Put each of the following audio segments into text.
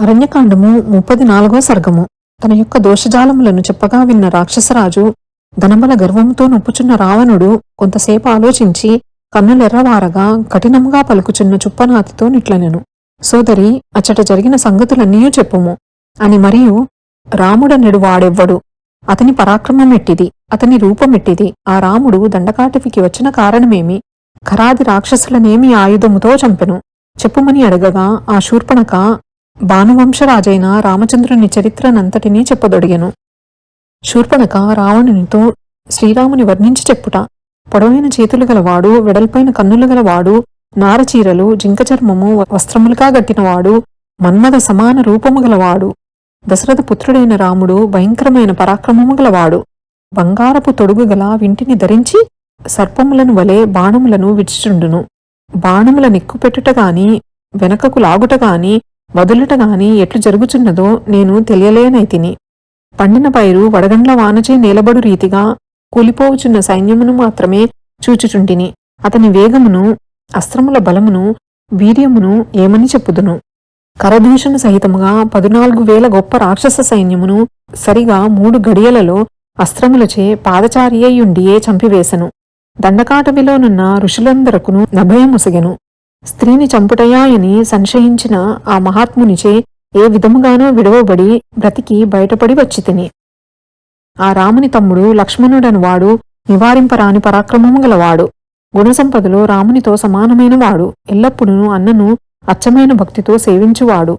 అరణ్యకాండము ముప్పది నాలుగో సర్గము. తన యొక్క దోషజాలములను చెప్పగా విన్న రాక్షసరాజు ధనబల గర్వముతో నొప్పుచున్న రావణుడు కొంతసేపు ఆలోచించి కన్నులెర్రవారగా కఠినముగా పలుకుచున్న చుప్పనాతితో నిట్లనెను. సోదరి అచ్చట జరిగిన సంగతులన్నీ చెప్పుము. అని మరియు రాముడనెడు వాడెవ్వడు? అతని పరాక్రమమెట్టిది అతని రూపమెట్టిది. ఆ రాముడు దండకాటవికి వచ్చిన కారణమేమి? ఖరాది రాక్షసులనేమి ఆయుధముతో చంపెను? చెప్పుమని అడగగా ఆ శూర్పణక భానువంశరాజైన రామచంద్రుని చరిత్రనంతటినీ చెప్పదొడిగెను. శూర్పణక రావణునితో శ్రీరాముని వర్ణించి చెప్పుట పొడవైన చేతులు గలవాడు వెడల్పైన కన్నులు గలవాడు నారచీరలు జింకచర్మము వస్త్రములుగా గట్టినవాడు మన్మద సమాన రూపము గలవాడు. దశరథ పుత్రుడైన రాముడు భయంకరమైన పరాక్రమము గలవాడు. బంగారపు తొడుగు గల వింటిని ధరించి సర్పములను వలె బాణములను విడిచుచుండును. బాణముల నిక్కుపెట్టుట గాని వెనకకు లాగుట గాని వదులుటగాని ఎట్లు జరుగుచున్నదో నేను తెలియలేనైతిని. పండిన పైరు వడగండ్ల వానచే నేలబడు రీతిగా కూలిపోవుచున్న సైన్యమును మాత్రమే చూచుచుంటిని. అతని వేగమును అస్త్రముల బలమును వీర్యమును ఏమని చెప్పుదును? కరదూషణ సహితముగా పదునాలుగు వేల గొప్ప రాక్షస సైన్యమును సరిగా మూడు గడియలలో అస్త్రములచే పాదచారియ్యుండియే చంపివేశను దండకాటవిలోనున్న ఋషులందరకును నభయముసగెను. స్త్రీని చంపుటయాయని సంశయించిన ఆ మహాత్మునిచే ఏ విధముగానో విడవబడి బ్రతికి బయటపడి వచ్చి తిని ఆ రాముని తమ్ముడు లక్ష్మణుడను వాడు నివారింపరాని పరాక్రమము గలవాడు. గుణసంపదలో రామునితో సమానమైన వాడు. ఎల్లప్పుడూ అన్నను అచ్చమైన భక్తితో సేవించువాడు.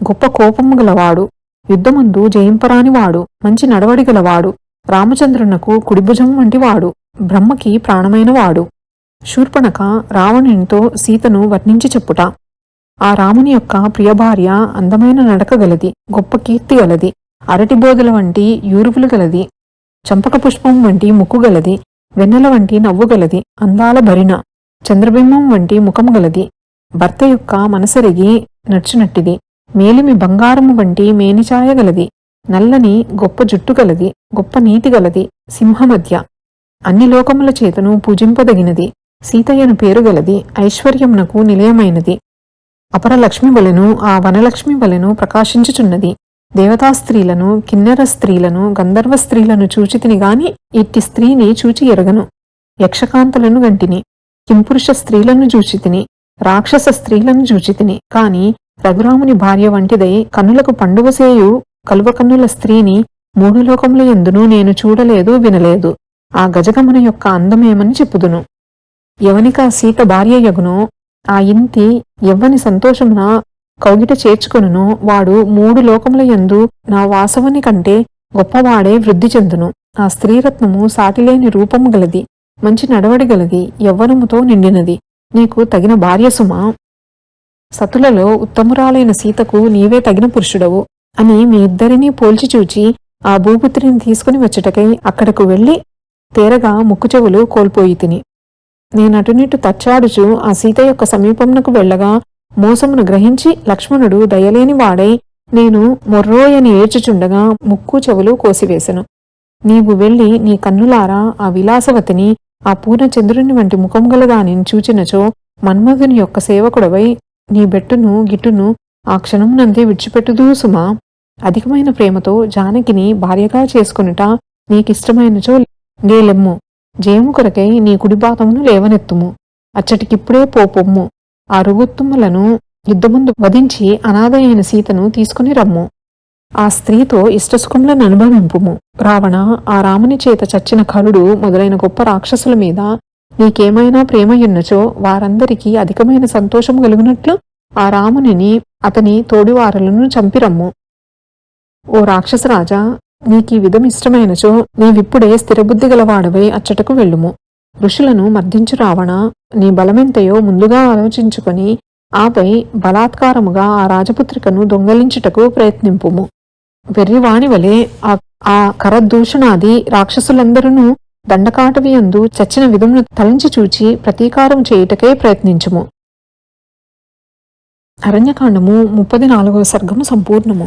గొప్ప కోపము గలవాడు. యుద్ధమందు జయింపరానివాడు మంచి నడవడి గలవాడు. రామచంద్రునకు కుడిభుజం వంటివాడు. బ్రహ్మకి ప్రాణమైనవాడు శూర్పణక రావణునితో సీతను వర్ణించి చెప్పుట. ఆ రాముని యొక్క ప్రియభార్య అందమైన నడక గలది గొప్ప కీర్తి గలది అరటిబోధుల వంటి యూరువులు గలది చంపక పుష్పం వంటి ముక్కు గలది వెన్నెల వంటి నవ్వు గలది అందాల భరిణ చంద్రబింబం వంటి ముఖము గలది. భర్త యొక్క మనసరిగి నడిచినట్టిది మేలిమి బంగారము వంటి మేనిచాయ గలది నల్లని గొప్ప జుట్టు గలది గొప్ప నీతి గలది సింహమధ్య. అన్ని లోకముల చేతను పూజింపదగినది. సీతయ్యను పేరు గలది ఐశ్వర్యమునకు నిలయమైనది. అపరలక్ష్మి బలెను వలెను ఆ వనలక్ష్మి వలెను ప్రకాశించుచున్నది. దేవతా స్త్రీలను కిన్నెర స్త్రీలను గంధర్వ స్త్రీలను చూచితిని గాని ఇట్టి స్త్రీని చూచి ఎరగను. యక్షకాంతలను గంటిని కింపురుష స్త్రీలను చూచితిని రాక్షస స్త్రీలను చూచితిని. కాని రఘురాముని భార్య వంటిదై కన్నులకు పండువసేయు కలువకన్నుల స్త్రీని మూడు లోకముల ఎందును నేను చూడలేదు వినలేదు. ఆ గజగమన యొక్క అందమేమని చెప్పుదును. ఎవనిక సీత భార్య యగును ఆ ఇంతి ఎవ్వని సంతోషమున కౌగిట చేర్చుకొనును వాడు మూడు లోకముల యందు నా వాసవుని కంటే గొప్పవాడే వృద్ధి చెందును. ఆ స్త్రీరత్నము సాటిలేని రూపము గలది మంచి నడవడి గలది యవ్వనముతో నిండినది. నీకు తగిన భార్య సుమా. సతులలో ఉత్తమురాలైన సీతకు నీవే తగిన పురుషుడవు అని మీ ఇద్దరినీ పోల్చి చూచి ఆ భూపుత్రిని తీసుకుని వచ్చుటకై అక్కడకు వెళ్ళి తేరగా ముక్కుచెవులు కోల్పోయి తిని. నేనటునిటు తచ్చాడుచు ఆ సీత యొక్క సమీపమునకు వెళ్ళగా మోసమును గ్రహించి లక్ష్మణుడు దయలేని వాడై నేను మొర్రోయని ఏడ్చుచుండగా ముక్కు చెవులు కోసివేశను నీవు వెళ్ళి నీ కన్నులారా ఆ విలాసవతిని ఆ పూర్ణచంద్రుని వంటి ముఖం గలదానిని చూచినచో మన్మధుని యొక్క సేవకుడవై నీ బెట్టును గిట్టును ఆ క్షణమునందే విడిచిపెట్టుదూ సుమా. అధికమైన ప్రేమతో జానకిని భార్యగా చేసుకొనుట నీకిష్టమైనచో లేలెమ్ము జయము కొరకై నీ కుడిపాదమును లేవనెత్తుము. అచ్చటికిప్పుడే పోపొమ్ము ఆ రుగుత్తుమ్మలను యుద్ధముందు వధించి అనాథయైన సీతను తీసుకుని రమ్ము. ఆ స్త్రీతో ఇష్టసుఖములను అనుభవింపుము. రావణ ఆ రాముని చేత చచ్చిన కరుడు మొదలైన గొప్ప రాక్షసుల మీద నీకేమైనా ప్రేమయున్నచో వారందరికీ అధికమైన సంతోషము కలుగునట్లు ఆ రామునిని అతని తోడివారలను చంపిరమ్ము. ఓ రాక్షసరాజా నీకీ విధం ఇష్టమైనచో నీవిప్పుడే స్థిరబుద్ధి గలవాడవై అచ్చటకు వెళ్ళుము. ఋషులను మర్దించు రావణ నీ బలమెంతయో ముందుగా ఆలోచించుకొని ఆపై బలాత్కారముగా ఆ రాజపుత్రికను దొంగలించుటకు ప్రయత్నింపుము. వెర్రివాణి వలె ఆ ఆ కరదూషణాది రాక్షసులందరూ దండకాటవియందు చచ్చిన విధమును తలంచి చూచి ప్రతీకారం చేయుటకే ప్రయత్నించుము. అరణ్యకాండము ముప్పది నాలుగవ సర్గము సంపూర్ణము.